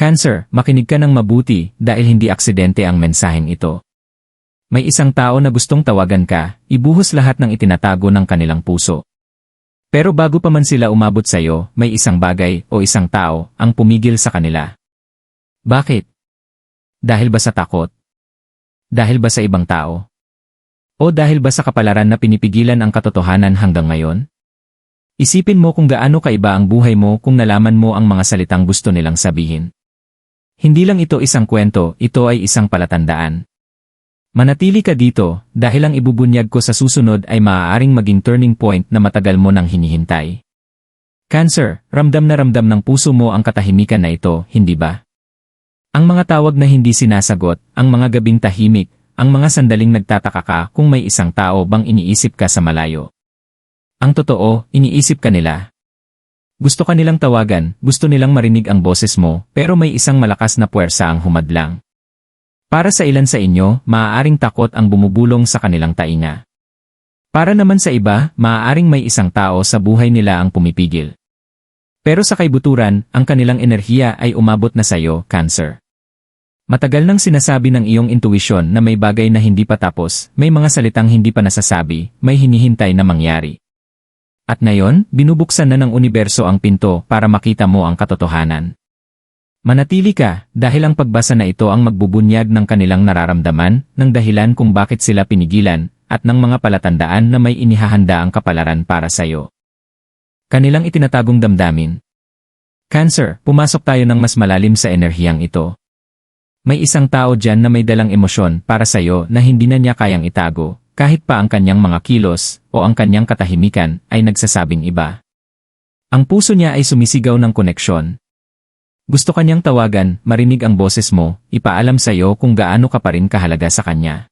Cancer, makinig ka ng mabuti dahil hindi aksidente ang mensaheng ito. May isang tao na gustong tawagan ka, ibuhos lahat ng itinatago ng kanilang puso. Pero bago pa man sila umabot sa iyo, may isang bagay o isang tao ang pumigil sa kanila. Bakit? Dahil ba sa takot? Dahil ba sa ibang tao? O dahil ba sa kapalaran na pinipigilan ang katotohanan hanggang ngayon? Isipin mo kung gaano kaiba ang buhay mo kung nalaman mo ang mga salitang gusto nilang sabihin. Hindi lang ito isang kwento, ito ay isang palatandaan. Manatili ka dito dahil ang ibubunyag ko sa susunod ay maaaring maging turning point na matagal mo nang hinihintay. Cancer, ramdam na ramdam ng puso mo ang katahimikan na ito, hindi ba? Ang mga tawag na hindi sinasagot, ang mga gabing tahimik, ang mga sandaling nagtataka ka kung may isang tao bang iniisip ka sa malayo. Ang totoo, iniisip ka nila. Gusto ka nilang tawagan, gusto nilang marinig ang boses mo, pero may isang malakas na puwersa ang humadlang. Para sa ilan sa inyo, maaaring takot ang bumubulong sa kanilang tainga. Para naman sa iba, maaaring may isang tao sa buhay nila ang pumipigil. Pero sa kaibuturan, ang kanilang enerhiya ay umabot na sa iyo, Cancer. Matagal nang sinasabi ng iyong intuisyon na may bagay na hindi pa tapos, may mga salitang hindi pa nasasabi, may hinihintay na mangyari. At ngayon, binubuksan na ng universo ang pinto para makita mo ang katotohanan. Manatili ka dahil ang pagbasa na ito ang magbubunyag ng kanilang nararamdaman, ng dahilan kung bakit sila pinigilan, at ng mga palatandaan na may inihahanda ang kapalaran para sa iyo. Kanilang itinatagong damdamin. Cancer, pumasok tayo ng mas malalim sa enerhiyang ito. May isang tao dyan na may dalang emosyon para sa iyo na hindi na niya kayang itago, kahit pa ang kanyang mga kilos o ang kanyang katahimikan ay nagsasabing iba. Ang puso niya ay sumisigaw ng koneksyon, gusto kanyang tawagan, marinig ang boses mo, ipaalam sa iyo kung gaano ka pa rin kahalaga sa kanya.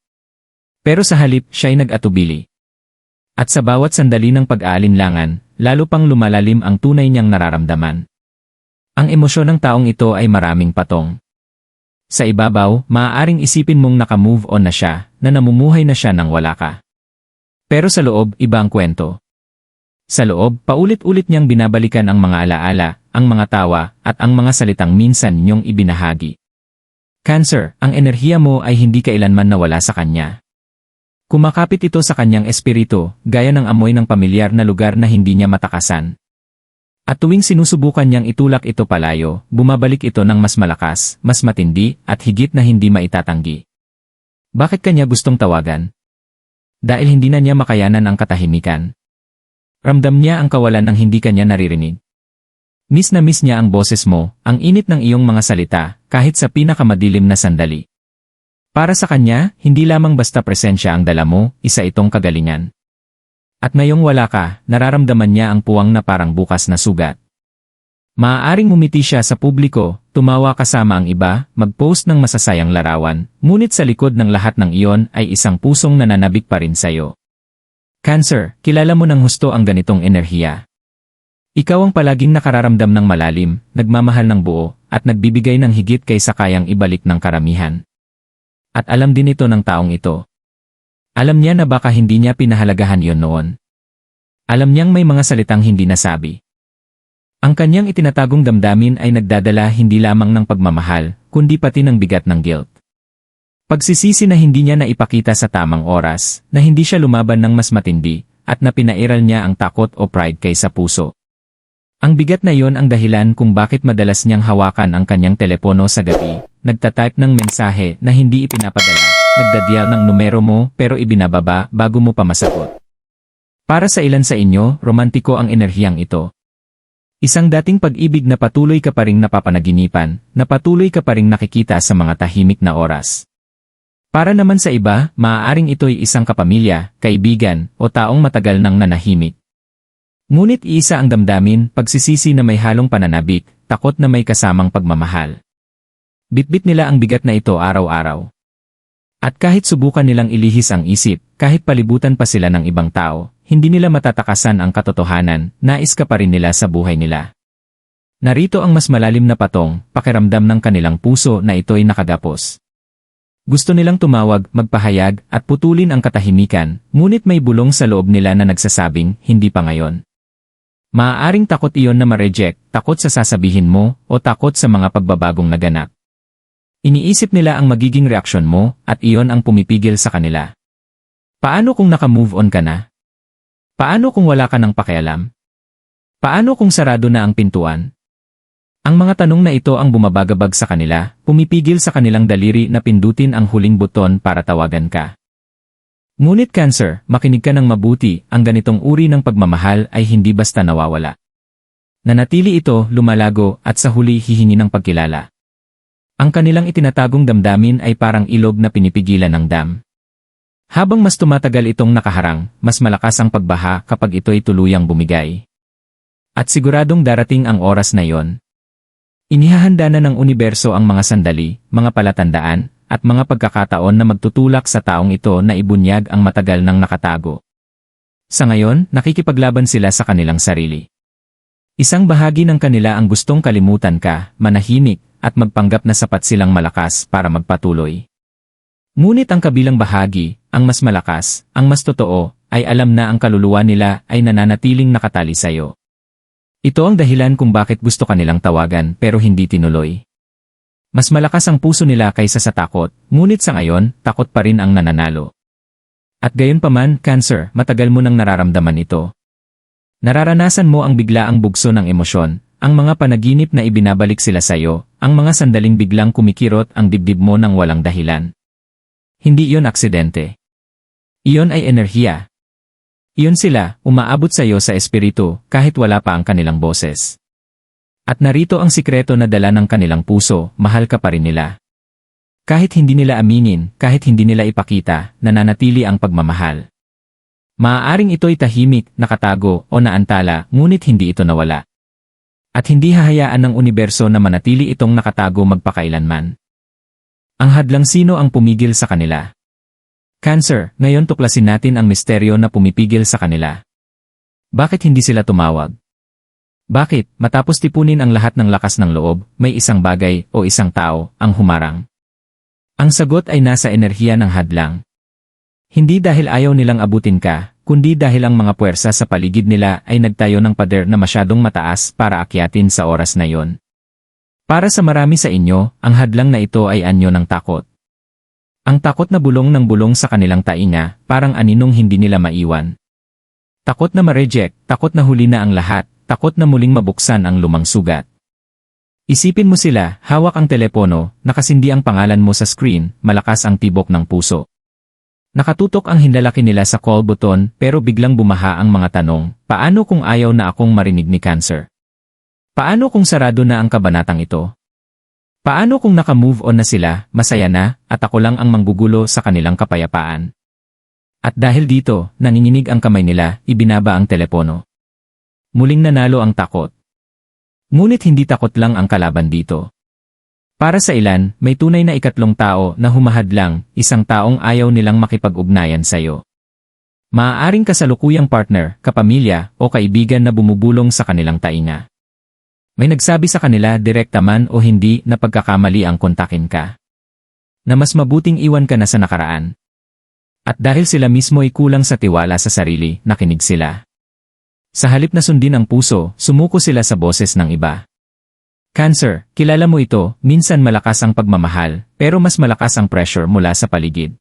Pero sa halip, siya'y nag-atubili. At sa bawat sandali ng pag-aalinlangan, lalo pang lumalalim ang tunay niyang nararamdaman. Ang emosyon ng taong ito ay maraming patong. Sa ibabaw, maaaring isipin mong naka-move on na siya, na namumuhay na siya nang wala ka. Pero sa loob, iba ang kwento. Sa loob, paulit-ulit niyang binabalikan ang mga alaala, ang mga tawa, at ang mga salitang minsan niyong ibinahagi. Cancer, ang enerhiya mo ay hindi kailanman nawala sa kanya. Kumakapit ito sa kanyang espiritu, gaya ng amoy ng pamilyar na lugar na hindi niya matakasan. At tuwing sinusubukan niyang itulak ito palayo, bumabalik ito ng mas malakas, mas matindi, at higit na hindi maitatanggi. Bakit kanya gustong tawagan? Dahil hindi na niya makayanan ang katahimikan. Ramdam niya ang kawalan ng hindi kanya naririnig. Miss na miss niya ang boses mo, ang init ng iyong mga salita, kahit sa pinakamadilim na sandali. Para sa kanya, hindi lamang basta presensya ang dala mo, isa itong kagalingan. At ngayong wala ka, nararamdaman niya ang puwang na parang bukas na sugat. Maaaring umiti siya sa publiko, tumawa kasama ang iba, mag-post ng masasayang larawan, ngunit sa likod ng lahat ng iyon ay isang pusong nananabik pa rin sa'yo. Cancer, kilala mo ng husto ang ganitong enerhiya. Ikaw ang palaging nakararamdam ng malalim, nagmamahal ng buo, at nagbibigay ng higit kaysa kayang ibalik ng karamihan. At alam din ito ng taong ito. Alam niya na baka hindi niya pinahalagahan yon noon. Alam niyang may mga salitang hindi nasabi. Ang kanyang itinatagong damdamin ay nagdadala hindi lamang ng pagmamahal, kundi pati ng bigat ng guilt. Pagsisisi na hindi niya naipakita sa tamang oras, na hindi siya lumaban ng mas matindi, at na pinairal niya ang takot o pride kaysa puso. Ang bigat na yon ang dahilan kung bakit madalas niyang hawakan ang kanyang telepono sa gabi, nagtatype ng mensahe na hindi ipinapadala, nagdadial ng numero mo pero ibinababa bago mo pa masagot. Para sa ilan sa inyo, romantiko ang enerhiyang ito. Isang dating pag-ibig na patuloy ka pa ring napapanaginipan, na patuloy ka pa ring nakikita sa mga tahimik na oras. Para naman sa iba, maaaring ito'y isang kapamilya, kaibigan, o taong matagal nang nanahimik. Ngunit isa ang damdamin, pagsisisi na may halong pananabik, takot na may kasamang pagmamahal. Bitbit nila ang bigat na ito araw-araw. At kahit subukan nilang ilihis ang isip, kahit palibutan pa sila ng ibang tao, hindi nila matatakasan ang katotohanan, nais ka pa rin nila sa buhay nila. Narito ang mas malalim na patong, pakiramdam ng kanilang puso na ito'y nakagapos. Gusto nilang tumawag, magpahayag, at putulin ang katahimikan, ngunit may bulong sa loob nila na nagsasabing, hindi pa ngayon. Maaaring takot iyon na ma-reject, takot sa sasabihin mo, o takot sa mga pagbabagong naganap. Iniisip nila ang magiging reaksyon mo, at iyon ang pumipigil sa kanila. Paano kung naka-move on ka na? Paano kung wala ka ng pakialam? Paano kung sarado na ang pintuan? Ang mga tanong na ito ang bumabagabag sa kanila, pumipigil sa kanilang daliri na pindutin ang huling buton para tawagan ka. Ngunit cancer, makinig ka ng mabuti, ang ganitong uri ng pagmamahal ay hindi basta nawawala. Nanatili ito, lumalago, at sa huli hihingi ng pagkilala. Ang kanilang itinatagong damdamin ay parang ilog na pinipigilan ng dam. Habang mas tumatagal itong nakaharang, mas malakas ang pagbaha kapag ito'y tuluyang bumigay. At siguradong darating ang oras na yon. Inihahanda na ng universo ang mga sandali, mga palatandaan, at mga pagkakataon na magtutulak sa taong ito na ibunyag ang matagal nang nakatago. Sa ngayon, nakikipaglaban sila sa kanilang sarili. Isang bahagi ng kanila ang gustong kalimutan ka, manahimik, at magpanggap na sapat silang malakas para magpatuloy. Ngunit ang kabilang bahagi, ang mas malakas, ang mas totoo, ay alam na ang kaluluwa nila ay nananatiling nakatali sa'yo. Ito ang dahilan kung bakit gusto kanilang tawagan pero hindi tinuloy. Mas malakas ang puso nila kaysa sa takot, ngunit sa ngayon, takot pa rin ang nananalo. At gayon paman, cancer, matagal mo nang nararamdaman ito. Nararanasan mo ang biglaang bugso ng emosyon, ang mga panaginip na ibinabalik sila sa'yo, ang mga sandaling biglang kumikirot ang dibdib mo ng walang dahilan. Hindi iyon aksidente. Iyon ay enerhiya, iyon sila, umaabot sa iyo sa espiritu, kahit wala pa ang kanilang boses. At narito ang sikreto na dala ng kanilang puso, mahal ka pa rin nila. Kahit hindi nila aminin, kahit hindi nila ipakita, nananatili ang pagmamahal. Maaaring ito'y tahimik, nakatago, o naantala, ngunit hindi ito nawala. At hindi hahayaan ng universo na manatili itong nakatago magpakailanman. Ang hadlang sino ang pumigil sa kanila. Cancer, ngayon tuklasin natin ang misteryo na pumipigil sa kanila. Bakit hindi sila tumawag? Bakit, matapos tipunin ang lahat ng lakas ng loob, may isang bagay o isang tao ang humarang? Ang sagot ay nasa enerhiya ng hadlang. Hindi dahil ayaw nilang abutin ka, kundi dahil ang mga puwersa sa paligid nila ay nagtayo ng pader na masyadong mataas para akyatin sa oras na yon. Para sa marami sa inyo, ang hadlang na ito ay anyo ng takot. Ang takot na bulong ng bulong sa kanilang tainga, parang aninong hindi nila maiwan. Takot na ma-reject, takot na huli na ang lahat, takot na muling mabuksan ang lumang sugat. Isipin mo sila, hawak ang telepono, nakasindi ang pangalan mo sa screen, malakas ang tibok ng puso. Nakatutok ang hindalaki nila sa call button pero biglang bumaha ang mga tanong, paano kung ayaw na akong marinig ni cancer? Paano kung sarado na ang kabanatang ito? Paano kung naka-move on na sila, masaya na, at ako lang ang manggugulo sa kanilang kapayapaan? At dahil dito, nanginginig ang kamay nila, ibinaba ang telepono. Muling nanalo ang takot. Ngunit hindi takot lang ang kalaban dito. Para sa ilan, may tunay na ikatlong tao na humahadlang, isang taong ayaw nilang makipag-ugnayan sa'yo. Maaaring kasalukuyang partner, kapamilya, o kaibigan na bumubulong sa kanilang tainga. May nagsabi sa kanila direkta man o hindi na pagkakamali ang kontakin ka. Na mas mabuting iwan ka na sa nakaraan. At dahil sila mismo ay kulang sa tiwala sa sarili, nakinig sila. Sa halip na sundin ang puso, sumuko sila sa boses ng iba. Cancer, kilala mo ito, minsan malakas ang pagmamahal, pero mas malakas ang pressure mula sa paligid.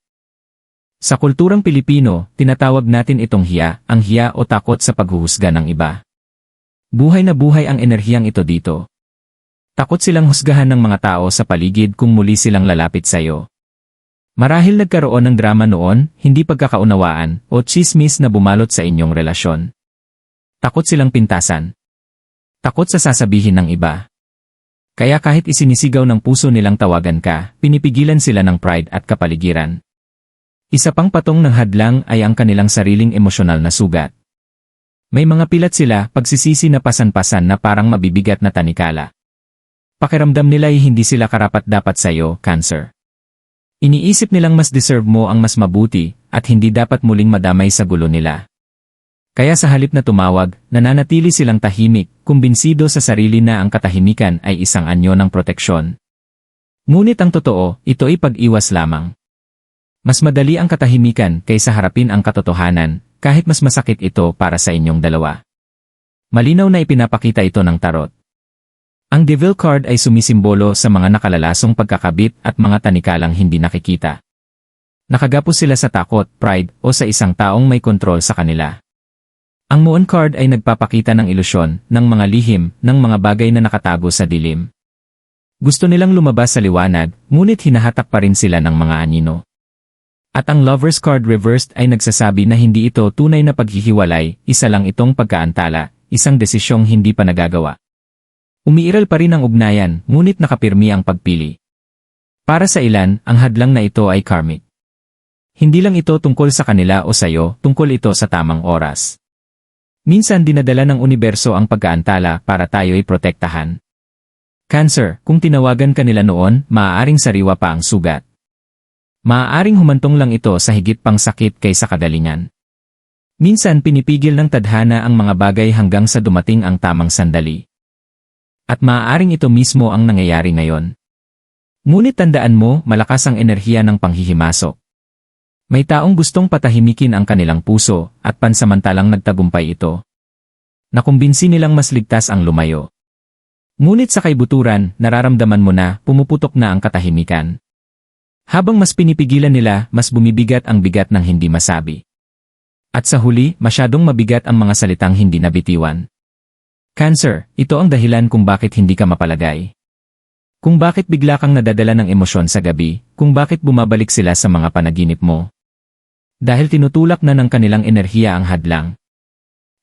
Sa kulturang Pilipino, tinatawag natin itong hiya, ang hiya o takot sa paghuhusga ng iba. Buhay na buhay ang enerhiyang ito dito. Takot silang husgahan ng mga tao sa paligid kung muli silang lalapit sa iyo. Marahil nagkaroon ng drama noon, hindi pagkakaunawaan, o chismis na bumalot sa inyong relasyon. Takot silang pintasan. Takot sa sasabihin ng iba. Kaya kahit isinisigaw ng puso nilang tawagan ka, pinipigilan sila ng pride at kapaligiran. Isa pang patong ng hadlang ay ang kanilang sariling emosyonal na sugat. May mga pilat sila, pagsisisi na pasan-pasan na parang mabibigat na tanikala. Pakiramdam nila ay hindi sila karapat-dapat sa'yo, cancer. Iniisip nilang mas deserve mo ang mas mabuti, at hindi dapat muling madamay sa gulo nila. Kaya sa halip na tumawag, nananatili silang tahimik, kumbinsido sa sarili na ang katahimikan ay isang anyo ng proteksyon. Ngunit ang totoo, ito ay pag-iwas lamang. Mas madali ang katahimikan kaysa harapin ang katotohanan, kahit mas masakit ito para sa inyong dalawa. Malinaw na ipinapakita ito ng tarot. Ang Devil card ay sumisimbolo sa mga nakalalasong pagkakabit at mga tanikalang hindi nakikita. Nakagapos sila sa takot, pride, o sa isang taong may kontrol sa kanila. Ang Moon card ay nagpapakita ng ilusyon, ng mga lihim, ng mga bagay na nakatago sa dilim. Gusto nilang lumabas sa liwanag, ngunit hinahatak pa rin sila ng mga anino. At ang Lover's card reversed ay nagsasabi na hindi ito tunay na paghihiwalay, isa lang itong pagkaantala, isang desisyong hindi pa nagagawa. Umiiral pa rin ang ugnayan, ngunit nakapirmi ang pagpili. Para sa ilan, ang hadlang na ito ay karmic. Hindi lang ito tungkol sa kanila o sayo, tungkol ito sa tamang oras. Minsan dinadala ng universo ang pagkaantala para tayo'y protektahan. Cancer, kung tinawagan ka nila noon, maaaring sariwa pa ang sugat. Maaaring humantong lang ito sa higit pang sakit kaysa kadalingan. Minsan pinipigil ng tadhana ang mga bagay hanggang sa dumating ang tamang sandali. At maaaring ito mismo ang nangyayari ngayon. Ngunit tandaan mo, malakas ang enerhiya ng panghihimasok. May taong gustong patahimikin ang kanilang puso, at pansamantalang nagtagumpay ito. Nakumbinsi nilang mas ligtas ang lumayo. Ngunit sa kaibuturan, nararamdaman mo na, pumuputok na ang katahimikan. Habang mas pinipigilan nila, mas bumibigat ang bigat ng hindi masabi. At sa huli, masyadong mabigat ang mga salitang hindi nabitiwan. Cancer, ito ang dahilan kung bakit hindi ka mapalagay. Kung bakit bigla kang nadadala ng emosyon sa gabi, kung bakit bumabalik sila sa mga panaginip mo. Dahil tinutulak na ng kanilang enerhiya ang hadlang.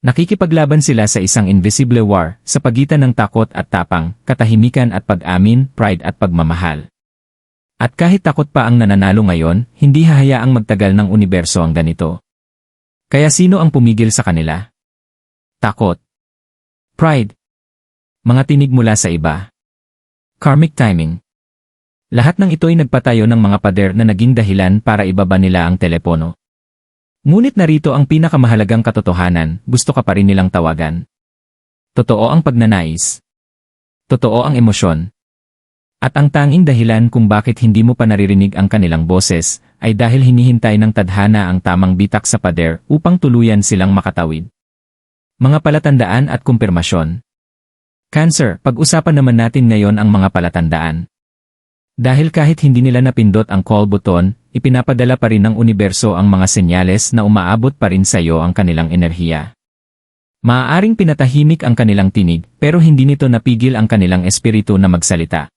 Nakikipaglaban sila sa isang invisible war sa pagitan ng takot at tapang, katahimikan at pag-amin, pride at pagmamahal. At kahit takot pa ang nananalo ngayon, hindi hahayaang magtagal ng universo ang ganito. Kaya sino ang pumigil sa kanila? Takot. Pride. Mga tinig mula sa iba. Karmic timing. Lahat ng ito ay nagpatayo ng mga pader na naging dahilan para ibaba nila ang telepono. Ngunit narito ang pinakamahalagang katotohanan, gusto ka pa rin nilang tawagan. Totoo ang pagnanais. Totoo ang emosyon. At ang tanging dahilan kung bakit hindi mo pa naririnig ang kanilang boses, ay dahil hinihintay ng tadhana ang tamang bitak sa pader upang tuluyan silang makatawid. Mga palatandaan at kumpirmasyon. Cancer, pag-usapan naman natin ngayon ang mga palatandaan. Dahil kahit hindi nila napindot ang call button, ipinapadala pa rin ng universo ang mga senyales na umaabot pa rin sa iyo ang kanilang enerhiya. Maaaring pinatahimik ang kanilang tinig pero hindi nito napigil ang kanilang espiritu na magsalita.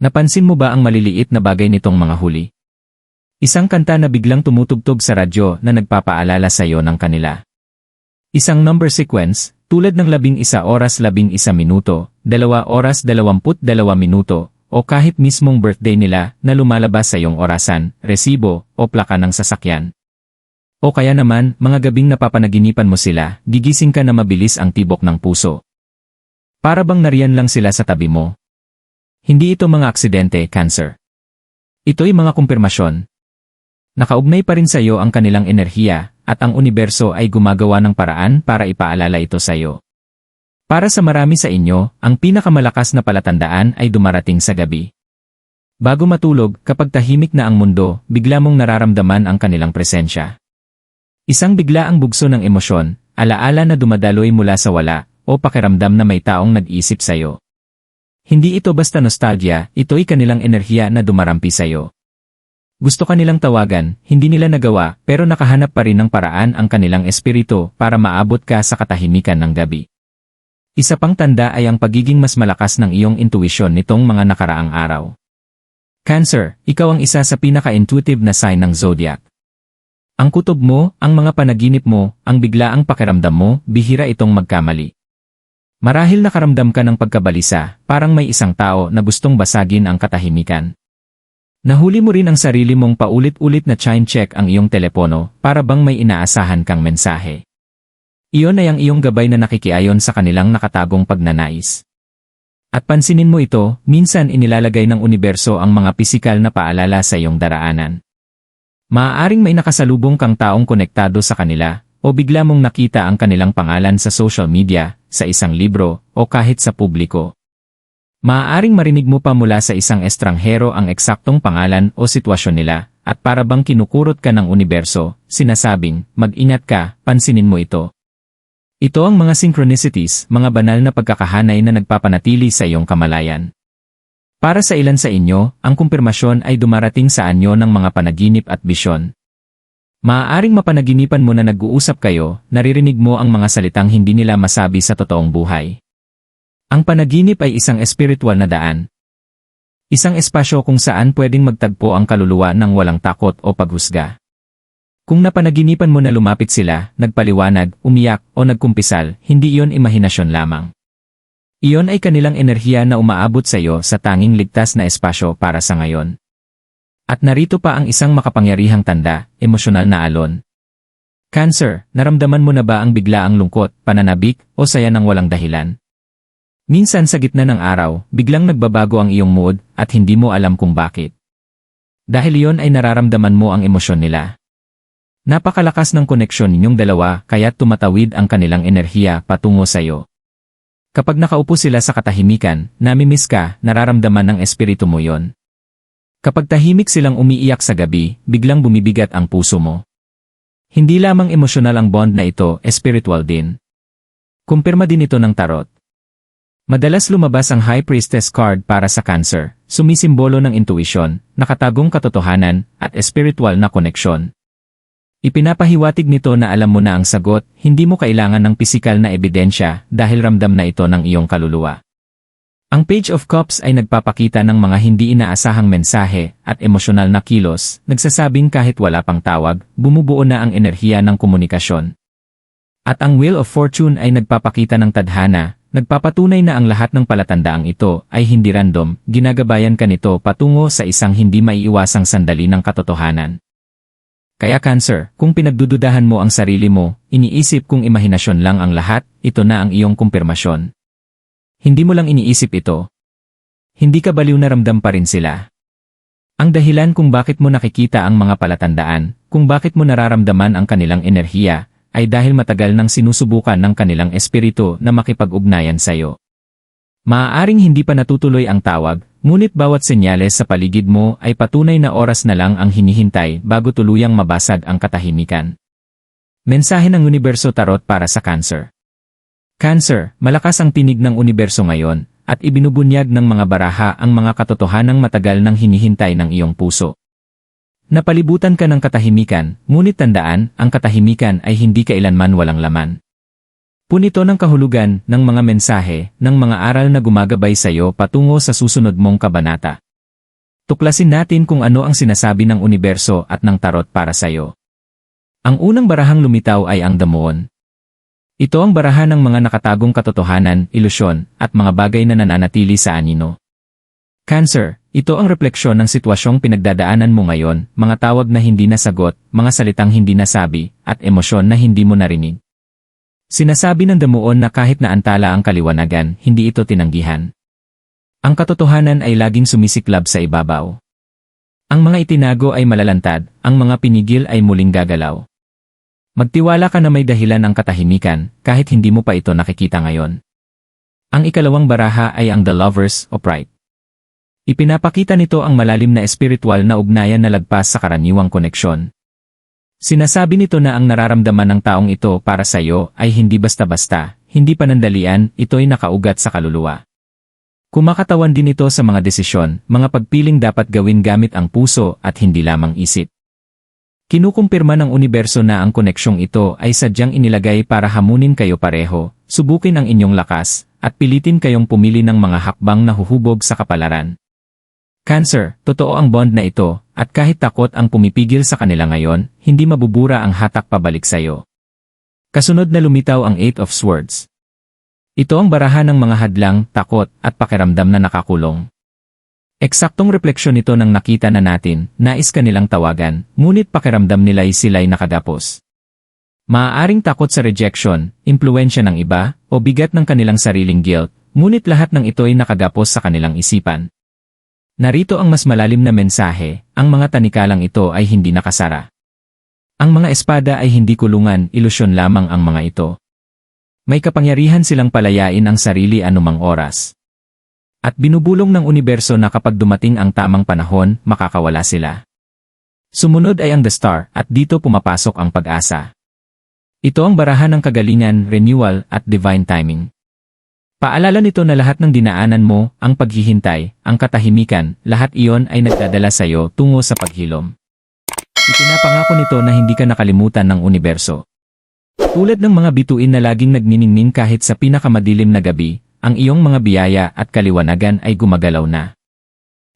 Napansin mo ba ang maliliit na bagay nitong mga huli? Isang kanta na biglang tumutugtog sa radyo na nagpapaalala sa iyo ng kanila. Isang number sequence, tulad ng labing isa oras labing isa minuto, dalawa oras dalawamput dalawa minuto, o kahit mismong birthday nila na lumalabas sa iyong orasan, resibo, o plaka ng sasakyan. O kaya naman, mga gabing napapanaginipan mo sila, gigising ka na mabilis ang tibok ng puso. Para bang nariyan lang sila sa tabi mo? Hindi ito mga aksidente, cancer. Ito'y mga kumpirmasyon. Nakaugnay pa rin sa iyo ang kanilang enerhiya, at ang universo ay gumagawa ng paraan para ipaalala ito sa iyo. Para sa marami sa inyo, ang pinakamalakas na palatandaan ay dumarating sa gabi. Bago matulog, kapag tahimik na ang mundo, bigla mong nararamdaman ang kanilang presensya. Isang bigla ang bugso ng emosyon, alaala na dumadaloy mula sa wala, o pakiramdam na may taong nag-isip sa'yo. Hindi ito basta nostalgia, ito'y kanilang enerhiya na dumarampi sa'yo. Gusto kanilang tawagan, hindi nila nagawa, pero nakahanap pa rin ng paraan ang kanilang espiritu para maabot ka sa katahimikan ng gabi. Isa pang tanda ay ang pagiging mas malakas ng iyong intuition nitong mga nakaraang araw. Cancer, ikaw ang isa sa pinaka-intuitive na sign ng zodiac. Ang kutob mo, ang mga panaginip mo, ang biglaang pakiramdam mo, bihira itong magkamali. Marahil nakaramdam ka ng pagkabalisa, parang may isang tao na gustong basagin ang katahimikan. Nahuli mo rin ang sarili mong paulit-ulit na chime check ang iyong telepono para bang may inaasahan kang mensahe. Iyon ay ang iyong gabay na nakikiayon sa kanilang nakatagong pagnanais. At pansinin mo ito, minsan inilalagay ng universo ang mga pisikal na paalala sa iyong daraanan. Maaaring may nakasalubong kang taong konektado sa kanila, o bigla mong nakita ang kanilang pangalan sa social media, sa isang libro, o kahit sa publiko. Maaaring marinig mo pa mula sa isang estranghero ang eksaktong pangalan o sitwasyon nila, at para bang kinukurot ka ng universo, sinasabing, mag-ingat ka, pansinin mo ito. Ito ang mga synchronicities, mga banal na pagkakahanay na nagpapanatili sa iyong kamalayan. Para sa ilan sa inyo, ang kumpirmasyon ay dumarating sa anyo ng mga panaginip at bisyon. Maaaring mapanaginipan mo na nag-uusap kayo, naririnig mo ang mga salitang hindi nila masabi sa totoong buhay. Ang panaginip ay isang espiritual na daan. Isang espasyo kung saan pwedeng magtagpo ang kaluluwa ng walang takot o paghusga. Kung napanaginipan mo na lumapit sila, nagpaliwanag, umiyak, o nagkumpisal, hindi iyon imahinasyon lamang. Iyon ay kanilang enerhiya na umaabot sa iyo sa tanging ligtas na espasyo para sa ngayon. At narito pa ang isang makapangyarihang tanda, emosyonal na alon. Cancer, naramdaman mo na ba ang biglaang lungkot, pananabik, o saya ng walang dahilan? Minsan sa gitna ng araw, biglang nagbabago ang iyong mood at hindi mo alam kung bakit. Dahil iyon ay nararamdaman mo ang emosyon nila. Napakalakas ng koneksyon ninyong dalawa kaya tumatawid ang kanilang enerhiya patungo sa iyo. Kapag nakaupo sila sa katahimikan, namimiss ka, nararamdaman ng espiritu mo yon. Kapag tahimik silang umiiyak sa gabi, biglang bumibigat ang puso mo. Hindi lamang emosyonal ang bond na ito, espiritual din. Kumpirma din ito ng tarot. Madalas lumabas ang High Priestess card para sa Cancer, sumisimbolo ng intuition, nakatagong katotohanan, at espiritual na koneksyon. Ipinapahiwatig nito na alam mo na ang sagot, hindi mo kailangan ng pisikal na ebidensya dahil ramdam na ito ng iyong kaluluwa. Ang Page of Cups ay nagpapakita ng mga hindi inaasahang mensahe at emosyonal na kilos, nagsasabing kahit wala pang tawag, bumubuo na ang enerhiya ng komunikasyon. At ang Wheel of Fortune ay nagpapakita ng tadhana, nagpapatunay na ang lahat ng palatandaang ito ay hindi random, ginagabayan ka nito patungo sa isang hindi maiiwasang sandali ng katotohanan. Kaya cancer, kung pinagdududahan mo ang sarili mo, iniisip kung imahinasyon lang ang lahat, ito na ang iyong kumpirmasyon. Hindi mo lang iniisip ito. Hindi ka baliw na ramdam pa rin sila. Ang dahilan kung bakit mo nakikita ang mga palatandaan, kung bakit mo nararamdaman ang kanilang enerhiya, ay dahil matagal nang sinusubukan ng kanilang espiritu na makipag-ugnayan sa iyo. Maaaring hindi pa natutuloy ang tawag, ngunit bawat senyales sa paligid mo ay patunay na oras na lang ang hinihintay bago tuluyang mabasag ang katahimikan. Mensahe ng Universo Tarot para sa Cancer Cancer, malakas ang tinig ng universo ngayon, at ibinubunyag ng mga baraha ang mga katotohanang matagal nang hinihintay ng iyong puso. Napalibutan ka ng katahimikan, ngunit tandaan, ang katahimikan ay hindi kailanman walang laman. Punito ng kahulugan ng mga mensahe ng mga aral na gumagabay sa iyo patungo sa susunod mong kabanata. Tuklasin natin kung ano ang sinasabi ng universo at ng tarot para sa iyo. Ang unang barahang lumitaw ay ang damuon. Ito ang barahan ng mga nakatagong katotohanan, ilusyon, at mga bagay na nananatili sa anino. Cancer, ito ang refleksyon ng sitwasyong pinagdadaanan mo ngayon, mga tawag na hindi nasagot, mga salitang hindi nasabi, at emosyon na hindi mo narinig. Sinasabi ng damuon na kahit na antala ang kaliwanagan, hindi ito tinanggihan. Ang katotohanan ay laging sumisiklab sa ibabaw. Ang mga itinago ay malalantad, ang mga pinigil ay muling gagalaw. Magtiwala ka na may dahilan ang katahimikan, kahit hindi mo pa ito nakikita ngayon. Ang ikalawang baraha ay ang The Lovers of Pride. Ipinapakita nito ang malalim na espiritual na ugnayan na lagpas sa karaniwang koneksyon. Sinasabi nito na ang nararamdaman ng taong ito para sa iyo ay hindi basta-basta, hindi panandalian, ito'y nakaugat sa kaluluwa. Kumakatawan din ito sa mga desisyon, mga pagpiling dapat gawin gamit ang puso at hindi lamang isip. Kinukumpirma ng universo na ang koneksyong ito ay sadyang inilagay para hamunin kayo pareho, subukin ang inyong lakas, at pilitin kayong pumili ng mga hakbang na huhubog sa kapalaran. Cancer, totoo ang bond na ito, at kahit takot ang pumipigil sa kanila ngayon, hindi mabubura ang hatak pabalik sa iyo. Kasunod na lumitaw ang Eight of Swords. Ito ang barahan ng mga hadlang, takot, at pakiramdam na nakakulong. Eksaktong refleksyon ito ng nakita na natin, nais kanilang tawagan, ngunit pakiramdam nila'y sila'y nakadapos. Maaaring takot sa rejection, impluensya ng iba, o bigat ng kanilang sariling guilt, ngunit lahat ng ito'y nakagapos sa kanilang isipan. Narito ang mas malalim na mensahe, ang mga tanikalang ito ay hindi nakasara. Ang mga espada ay hindi kulungan, ilusyon lamang ang mga ito. May kapangyarihan silang palayain ang sarili anumang oras. At binubulong ng universo na kapag dumating ang tamang panahon, makakawala sila. Sumunod ay ang The Star at dito pumapasok ang pag-asa. Ito ang barahan ng kagalingan, renewal, at divine timing. Paalala nito na lahat ng dinaanan mo, ang paghihintay, ang katahimikan, lahat iyon ay nagdadala sa iyo tungo sa paghilom. Ipinapangako nito na hindi ka nakalimutan ng universo. Tulad ng mga bituin na laging nagniningning kahit sa pinakamadilim na gabi, ang iyong mga biyaya at kaliwanagan ay gumagalaw na.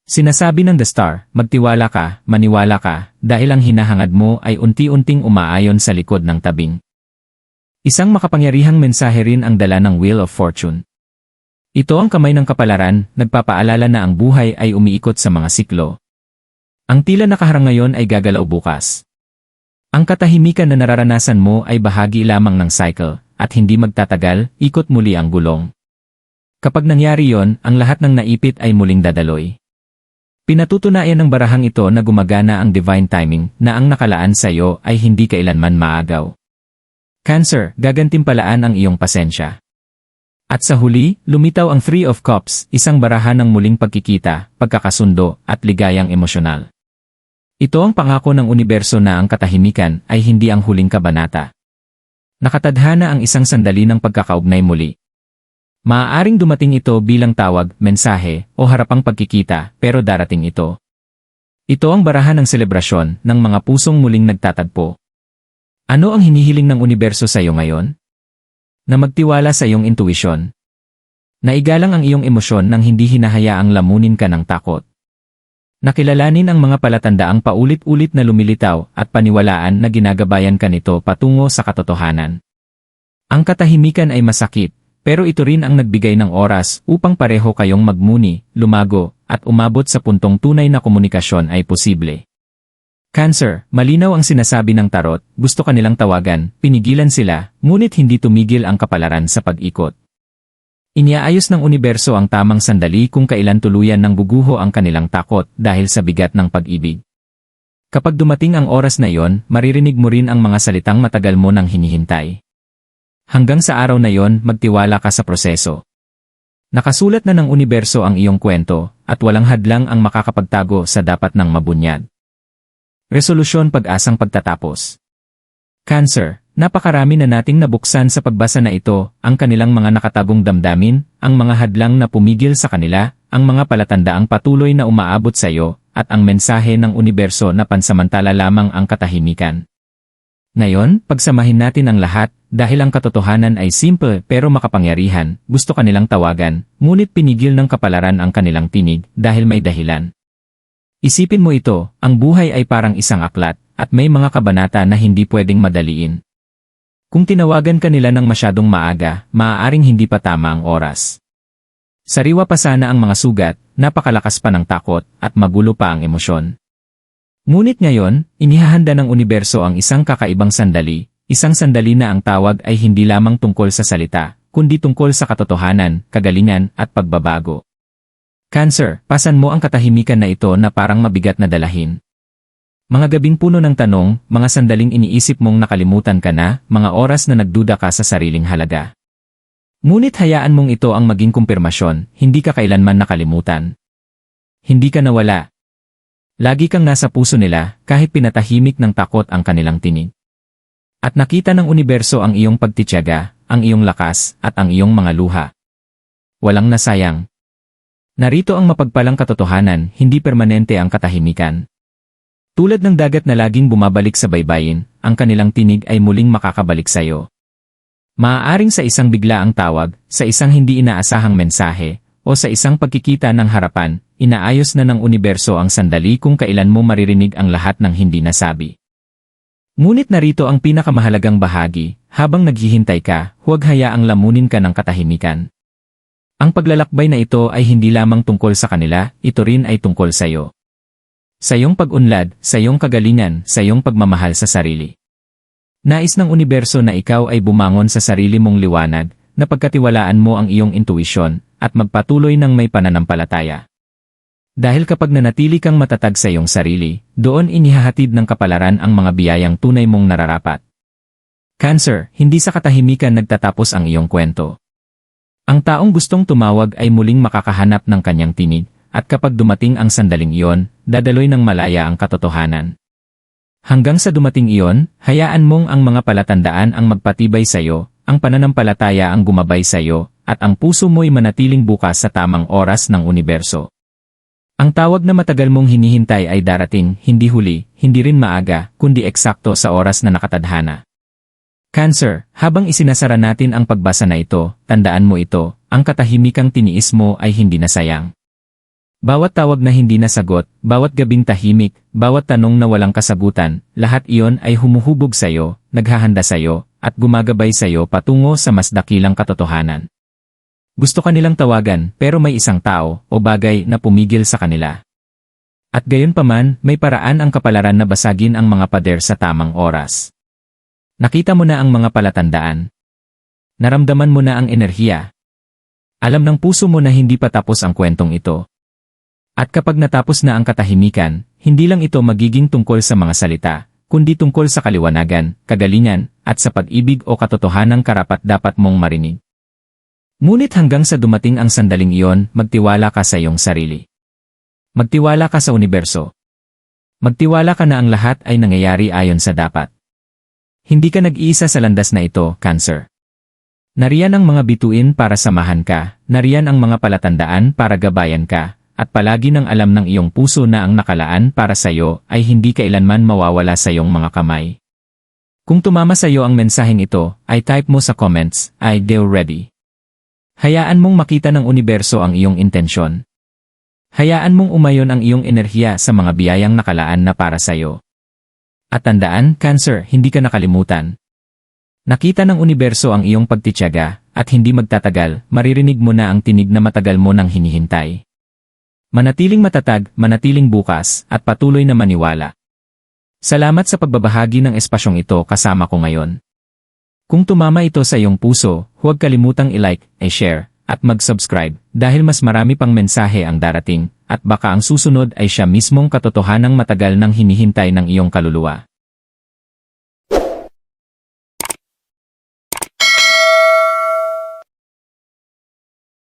Sinasabi ng The Star, magtiwala ka, maniwala ka, dahil ang hinahangad mo ay unti-unting umaayon sa likod ng tabing. Isang makapangyarihang mensahe rin ang dala ng Wheel of Fortune. Ito ang kamay ng kapalaran, nagpapaalala na ang buhay ay umiikot sa mga siklo. Ang tila nakaharang ngayon ay gagalaw bukas. Ang katahimikan na nararanasan mo ay bahagi lamang ng cycle, at hindi magtatagal, ikot muli ang gulong. Kapag nangyari yon, ang lahat ng naipit ay muling dadaloy. Pinatutunayan ng barahang ito na gumagana ang divine timing na ang nakalaan sa iyo ay hindi kailanman maagaw. Cancer, gagantimpalaan ang iyong pasensya. At sa huli, lumitaw ang Three of Cups, isang barahan ng muling pagkikita, pagkakasundo, at ligayang emosyonal. Ito ang pangako ng universo na ang katahimikan ay hindi ang huling kabanata. Nakatadhana ang isang sandali ng pagkakaugnay muli. Maaaring dumating ito bilang tawag, mensahe, o harapang pagkikita, pero darating ito. Ito ang barahan ng selebrasyon ng mga pusong muling nagtatagpo. Ano ang hinihiling ng universo sa iyo ngayon? Na magtiwala sa iyong intuisyon. Naigalang ang iyong emosyon nang hindi hinahayaang lamunin ka ng takot. Nakilalanin ang mga palatandaang paulit-ulit na lumilitaw at paniwalaan na ginagabayan ka nito patungo sa katotohanan. Ang katahimikan ay masakit, pero ito rin ang nagbigay ng oras upang pareho kayong magmuni, lumago, at umabot sa puntong tunay na komunikasyon ay posible. Cancer, malinaw ang sinasabi ng tarot, gusto kanilang tawagan, pinigilan sila, ngunit hindi tumigil ang kapalaran sa pag-ikot. Iniaayos ng universo ang tamang sandali kung kailan tuluyan ng guguho ang kanilang takot dahil sa bigat ng pag-ibig. Kapag dumating ang oras na iyon, maririnig mo rin ang mga salitang matagal mo nang hinihintay. Hanggang sa araw na iyon, magtiwala ka sa proseso. Nakasulat na ng universo ang iyong kwento, at walang hadlang ang makakapagtago sa dapat ng mabunyad. Resolusyon pag-asang pagtatapos. Cancer, napakarami na nating nabuksan sa pagbasa na ito, ang kanilang mga nakatagong damdamin, ang mga hadlang na pumigil sa kanila, ang mga palatandaang patuloy na umaabot sa iyo, at ang mensahe ng universo na pansamantala lamang ang katahimikan. Ngayon, pagsamahin natin ang lahat, dahil ang katotohanan ay simple pero makapangyarihan, gusto kanilang tawagan, ngunit pinigil ng kapalaran ang kanilang tinig dahil may dahilan. Isipin mo ito, ang buhay ay parang isang aklat, at may mga kabanata na hindi pwedeng madaliin. Kung tinawagan ka nila ng masyadong maaga, maaaring hindi pa tama ang oras. Sariwa pa sana ang mga sugat, napakalakas pa ng takot, at magulo pa ang emosyon. Ngunit ngayon, inihahanda ng universo ang isang kakaibang sandali, isang sandali na ang tawag ay hindi lamang tungkol sa salita, kundi tungkol sa katotohanan, kagalingan, at pagbabago. Cancer, pasan mo ang katahimikan na ito na parang mabigat na dalahin. Mga gabing puno ng tanong, mga sandaling iniisip mong nakalimutan ka na, mga oras na nagduda ka sa sariling halaga. Ngunit hayaan mong ito ang maging kumpirmasyon, hindi ka kailanman nakalimutan. Hindi ka nawala, Lagi kang nasa puso nila kahit pinatahimik ng takot ang kanilang tinig. At nakita ng universo ang iyong pagtityaga, ang iyong lakas, at ang iyong mga luha. Walang nasayang. Narito ang mapagpalang katotohanan, hindi permanente ang katahimikan. Tulad ng dagat na laging bumabalik sa baybayin, ang kanilang tinig ay muling makakabalik sa iyo. Maaaring sa isang bigla ang tawag, sa isang hindi inaasahang mensahe, o sa isang pagkikita ng harapan, inaayos na ng universo ang sandali kung kailan mo maririnig ang lahat ng hindi nasabi. Ngunit narito ang pinakamahalagang bahagi, habang naghihintay ka, huwag hayaang lamunin ka ng katahimikan. Ang paglalakbay na ito ay hindi lamang tungkol sa kanila, ito rin ay tungkol sa iyo. Sa iyong pag-unlad, sa iyong kagalingan, sa iyong pagmamahal sa sarili. Nais ng universo na ikaw ay bumangon sa sarili mong liwanag, na pagkatiwalaan mo ang iyong intuisyon, at magpatuloy ng may pananampalataya. Dahil kapag nanatili kang matatag sa iyong sarili, doon inihahatid ng kapalaran ang mga biyayang tunay mong nararapat. Cancer, hindi sa katahimikan nagtatapos ang iyong kwento. Ang taong gustong tumawag ay muling makakahanap ng kanyang tinig, at kapag dumating ang sandaling iyon, dadaloy ng malaya ang katotohanan. Hanggang sa dumating iyon, hayaan mong ang mga palatandaan ang magpatibay sa iyo, ang pananampalataya ang gumabay sa iyo, at ang puso mo'y manatiling bukas sa tamang oras ng universo. Ang tawag na matagal mong hinihintay ay darating, hindi huli, hindi rin maaga, kundi eksakto sa oras na nakatadhana. Cancer, habang isinasara natin ang pagbasa na ito, tandaan mo ito, ang katahimikang tiniis mo ay hindi na sayang. Bawat tawag na hindi nasagot, bawat gabing tahimik, bawat tanong na walang kasagutan, lahat iyon ay humuhubog sa iyo, naghahanda sa iyo, at gumagabay sa iyo patungo sa mas dakilang katotohanan. Gusto kanilang tawagan pero may isang tao o bagay na pumigil sa kanila. At gayon paman, may paraan ang kapalaran na basagin ang mga pader sa tamang oras. Nakita mo na ang mga palatandaan. Naramdaman mo na ang enerhiya. Alam ng puso mo na hindi pa tapos ang kwentong ito. At kapag natapos na ang katahimikan, hindi lang ito magiging tungkol sa mga salita, kundi tungkol sa kaliwanagan, kagalingan, at sa pag-ibig o katotohanang karapat dapat mong marinig. Ngunit hanggang sa dumating ang sandaling iyon, magtiwala ka sa iyong sarili. Magtiwala ka sa universo. Magtiwala ka na ang lahat ay nangyayari ayon sa dapat. Hindi ka nag-iisa sa landas na ito, Cancer. Nariyan ang mga bituin para samahan ka, nariyan ang mga palatandaan para gabayan ka, at palagi nang alam ng iyong puso na ang nakalaan para sa iyo ay hindi kailanman mawawala sa iyong mga kamay. Kung tumama sa iyo ang mensaheng ito, ay type mo sa comments, I do ready. Hayaan mong makita ng universo ang iyong intensyon. Hayaan mong umayon ang iyong enerhiya sa mga biyayang nakalaan na para sa iyo. At tandaan, Cancer, hindi ka nakalimutan. Nakita ng universo ang iyong pagtityaga, at hindi magtatagal, maririnig mo na ang tinig na matagal mo nang hinihintay. Manatiling matatag, manatiling bukas, at patuloy na maniwala. Salamat sa pagbabahagi ng espasyong ito kasama ko ngayon. Kung tumama ito sa iyong puso, huwag kalimutang i-like, i-share, at mag-subscribe dahil mas marami pang mensahe ang darating at baka ang susunod ay siya mismong katotohanang matagal nang hinihintay ng iyong kaluluwa.